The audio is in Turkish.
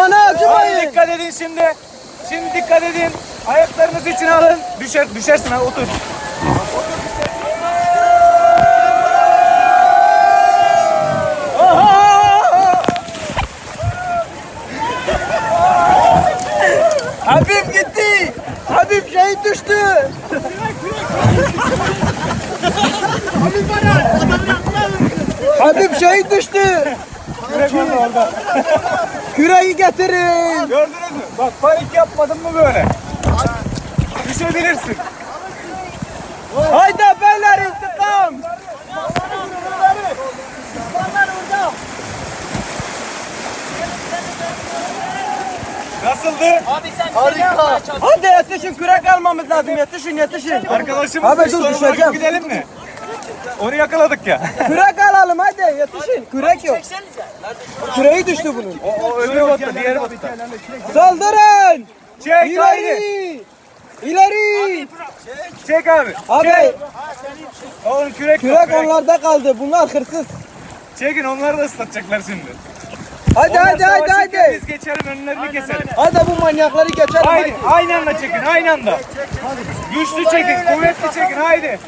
acımayın. dikkat edin şimdi. Şimdi dikkat edin. Ayaklarınızı içine alın. Düşer, düşersin ha otur. Habib gitti. Habib şehit düştü. Habib şehit düştü. Yürek orada Küreği getirin. Gördünüz mü? Bak panik yapmadın mı böyle? Düşebilirsin. Haydi beyler intikam. Nasıldı? Abi sen çalış. Hadi yetişin kürek almamız lazım. Yetişin yetişin. Arkadaşımız Abi dur, düşeceğim. gidelim mi? Onu yakaladık ya. Kürek alalım hadi yetişin. Kürek yok. Küreği düştü bunun. O, o öbür botta, diğer botta. Saldırın. Çek haydi. İleri. İleri. Çek abi. Abi Oğlum kürek yok. kürek kürek. onlarda kaldı. Bunlar hırsız. Çekin onları da ıslatacaklar şimdi. Hadi Onlar hadi hadi hadi. Biz geçelim önlerini keselim. Hadi bu manyakları geçelim. Haydi aynı anda çekin aynı anda. Güçlü çekin kuvvetli çekin haydi.